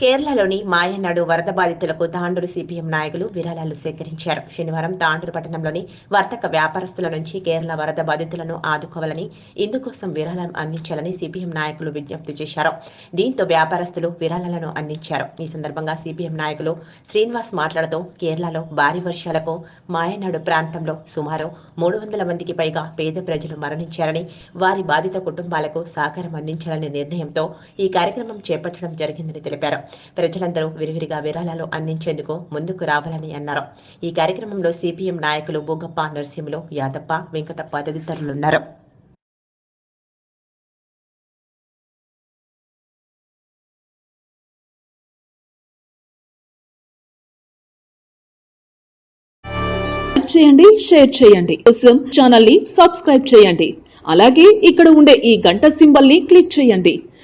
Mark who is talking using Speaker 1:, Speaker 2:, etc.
Speaker 1: కేరళలోని మాయనాడు వరద బాధితులకు తాండూరు సిపిఎం నాయకులు విరాళాలు సేకరించారు. శనివారం తాండూరు పట్టణంలోని వర్తక వ్యాపారస్తుల నుంచి కేరళ వరద బాధితులను ఆదుకోవాలని ఇందుకోసం విరాళం అందించాలని సిపిఎం నాయకులు విజ్ఞప్తి చేశారు. దీంతో వ్యాపారస్తులు విరాళాలను అందించారు. ఈ సందర్భంగా సిపిఎం నాయకులు శ్రీనివాస్ మాట్లాడుతూ కేరళలో భారీ వర్షాలకు మాయనాడు ప్రాంతంలో సుమారు మూడు వందల మందికి పైగా పేద ప్రజలు మరణించారని వారి బాధిత కుటుంబాలకు సహకారం అందించాలనే నిర్ణయంతో ఈ కార్యక్రమం చేపట్టడం జరిగిందని తెలిపారు. ప్రజలందరూ విరివిరిగా విరాళాలు అందించేందుకు ముందుకు రావాలని అన్నారు. ఈ కార్యక్రమంలో సిపిఎం నాయకులు బోగప్ప నరసింహులు యాదప్ప వెంకటప్ప తదితరులున్నారు.
Speaker 2: చేయండి షేర్ చేయండి. కోసం ఛానల్ని సబ్స్క్రైబ్ చేయండి. అలాగే ఇక్కడ ఉండే ఈ గంట సింబల్ని క్లిక్ చేయండి.